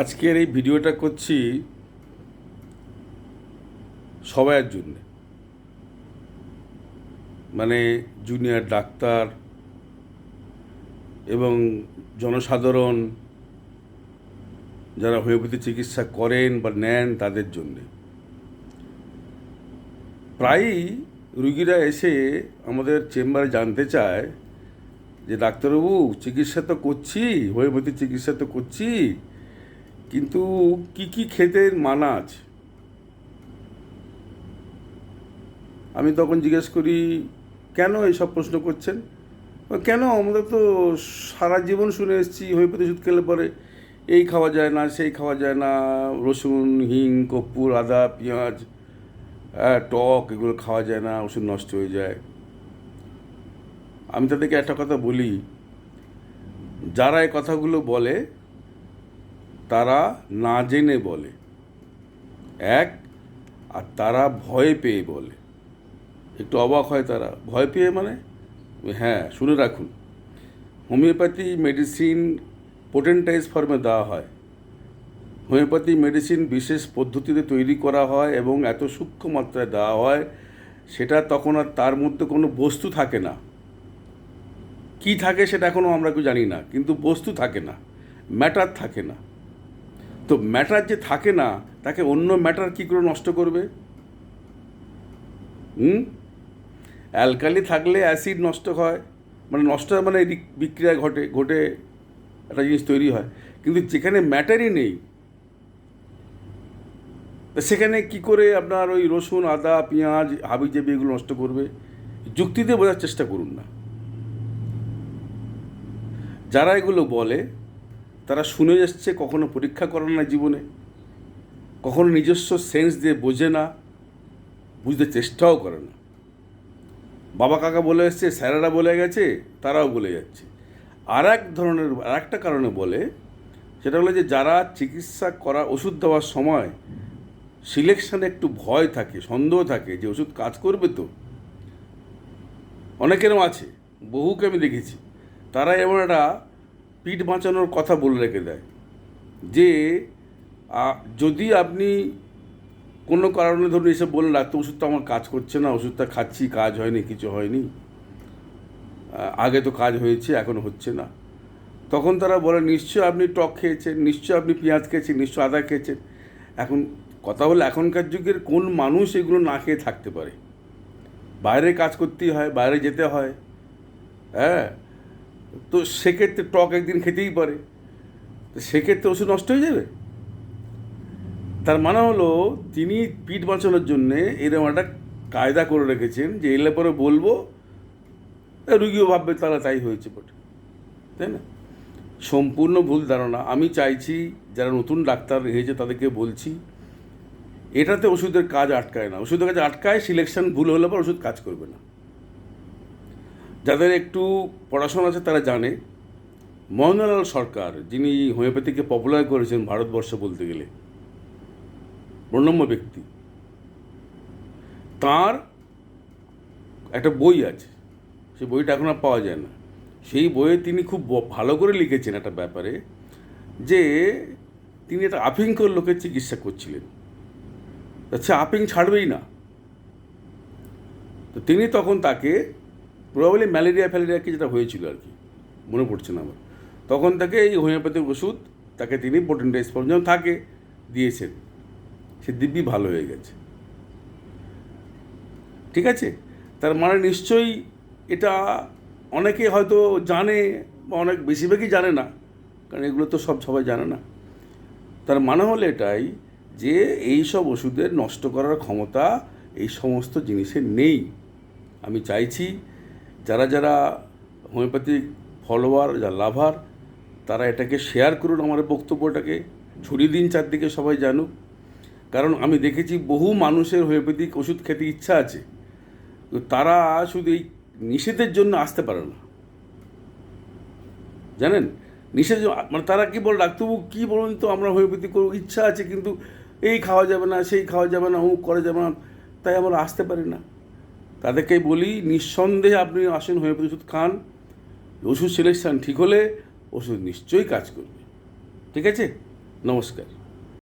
আজকের এই ভিডিওটা করছি সবাইয়ের জন্য। মানে জুনিয়র ডাক্তার এবং জনসাধারণ যারা হোমিওপ্যাথি চিকিৎসা করেন বা নেন তাদের জন্যে। প্রায়ই রুগীরা এসে আমাদের চেম্বারে জানতে চায় যে ডাক্তারবাবু, চিকিৎসা তো করছি হোমিওপ্যাথি চিকিৎসা তো করছি কিন্তু কি কি খেতে মানা আছে? আমি তখন জিজ্ঞেস করি, কেন এইসব প্রশ্ন করছেন? কেন? আমরা তো সারা জীবন শুনে এসেছি হোমিওপ্যাথি ওষুধ খেলে পরে এই খাওয়া যায় না, সেই খাওয়া যায় না, রসুন, হিং, কর্পূর, আদা, পেঁয়াজ টক, এগুলো খাওয়া যায় না, ওষুধ নষ্ট হয়ে যায়। আমি তাদেরকে একটা কথা বলি, যারা এই কথাগুলো বলে তারা না জেনে বলে। এক, আর তারা ভয় পেয়ে বলে। একটু অবাক হয় তারা। ভয় পেয়ে মানে? হ্যাঁ শুনে রাখুন। হোমিওপ্যাথি মেডিসিন পোটেন্টাইজ ফর্মে দেওয়া হয়। হোমিওপ্যাথি মেডিসিন বিশেষ পদ্ধতিতে তৈরি করা হয় এবং এত সূক্ষ্ম মাত্রায় দেওয়া হয়, সেটা তখন আর তার মধ্যে কোনো বস্তু থাকে না। কি থাকে সেটা এখনও আমরা কেউ জানি না, কিন্তু বস্তু থাকে না। ম্যাটার থাকে না। তো ম্যাটার যে থাকে না, তাকে অন্য ম্যাটার কী করে নষ্ট করবে? হুম? অ্যালকালি থাকলে অ্যাসিড নষ্ট হয়। মানে নষ্ট হয় মানে বিক্রিয়া ঘটে ঘটে একটা জিনিস তৈরি হয়। কিন্তু যেখানে ম্যাটারই নেই সেখানে কি করে আপনার ওই রসুন, আদা, পেঁয়াজ, হাবি জাবি এগুলো নষ্ট করবে? যুক্তিতে বোঝার চেষ্টা করুন না। যারা এগুলো বলে তারা শুনে যাচ্ছে, কখনো পরীক্ষা করে না জীবনে, কখনো নিজস্ব সেন্স দিয়ে বোঝে না, বুঝতে চেষ্টাও করে না। বাবা কাকা বলে এসছে, স্যারেরা বলে গেছে, তারাও বলে যাচ্ছে। আর এক ধরনের আর একটা কারণে বলে, সেটা হলো যে যারা চিকিৎসা করা, ওষুধ দেওয়ার সময় সিলেকশানে একটু ভয় থাকে, সন্দেহ থাকে যে ওষুধ কাজ করবে তো। অনেকেরও আছে, বহুকে আমি দেখেছি। তারা এমন একটা পিঠ বাঁচানোর কথা বলে রেখে দেয়। যে যদি আপনি কোনো কারণে ধরুন এসে বললেন ডাক্তার ওষুধটা আমার কাজ করছে না, ওষুধটা খাচ্ছি, কাজ হয়নি, কিছু হয়নি আগে তো কাজ হয়েছে, এখন হচ্ছে না। তখন তারা বলে নিশ্চয় আপনি টক খেয়েছেন নিশ্চয় আপনি পেঁয়াজ খেয়েছেন নিশ্চয় আদা খেয়েছেন। এখন কথা হলো, এখনকার যুগের কোন মানুষ এগুলো না খেয়ে থাকতে পারে? বাইরে কাজ করতেই হয়, বাইরে যেতে হয় হ্যাঁ? তো সেক্ষেত্রে টক একদিন খেতেই পারে। তো সেক্ষেত্রে ওষুধ নষ্ট হয়ে যাবে। তার মানে হলো, তিনি পিঠ বাঁচানোর জন্যে এরকম একটা কায়দা করে রেখেছেন যে এলে পরে বলব, রুগীও ভাববে তারা তাই হয়েছে বটে। তাই না? সম্পূর্ণ ভুল ধারণা। আমি চাইছি, যারা নতুন ডাক্তার হয়েছে তাদেরকে বলছি, এটাতে ওষুধের কাজ আটকায় না। ওষুধের কাজ আটকায় সিলেকশন ভুল হলে পর ওষুধ কাজ করবে না। যাদের একটু পড়াশোনা আছে তারা জানে মোহনলাল সরকার যিনি হোমিওপ্যাথিকে পপুলার করেছেন ভারতবর্ষ বলতে গেলে, প্রণম্য ব্যক্তি। তার একটা বই আছে, সেই বইটা এখন আর পাওয়া যায় না। সেই বইয়ে তিনি খুব ভালো করে লিখেছেন একটা ব্যাপারে যে তিনি একটা আফিংকর লোকের চিকিৎসা করছিলেন। আচ্ছা আপিং ছাড়বেই না। তো তিনি তখন তাকে প্রবাবলি ম্যালেরিয়া ফ্যালেরিয়া কি যেটা হয়েছিল আর কি, মনে পড়ছে না আমার। তখন তাকে এই হোমিওপ্যাথিক ওষুধ তাকে তিনি পোটেন্টাইজ ফর্ম থাকে দিয়েছেন। সে দিব্যি ভালো হয়ে গেছে। ঠিক আছে? তার মানে নিশ্চয়ই এটা অনেকে হয়তো জানে বা অনেক বেশিরভাগই জানে না, কারণ এগুলো তো সব সবাই জানে না। তার মানে হলো এটাই যে এই সব ওষুধের নষ্ট করার ক্ষমতা এই সমস্ত জিনিসের নেই। আমি চাইছি যারা যারা হোমিওপ্যাথিক ফলোয়ার যা লাভার, তারা এটাকে শেয়ার করুন আমার বক্তব্যটাকে। ছড়িয়ে দিন চারদিকে সবাই জানুক। কারণ আমি দেখেছি বহু মানুষের হোমিওপ্যাথিক ওষুধ খেতে ইচ্ছা আছে। তারা শুধু এই নিষেধের জন্য আসতে পারে না। জানেন? নিষেধ মানে তারা কি বল, ডাক্তারবাবু কী বলুন তো, আমরা হোমিওপ্যাথি করব, ইচ্ছা আছে, কিন্তু এই খাওয়া যাবে না, সেই খাওয়া যাবে না, অমুক করা যাবে না, তাই আমরা আসতে পারি না। তাদেরকে বলি, নিঃসন্দেহে আপনি আসেন হোমিওপ্যাথি ওষুধ খান, ওষুধ সিলেকশান ঠিক হলে ওষুধ নিশ্চয়ই কাজ করবে। ঠিক আছে? নমস্কার।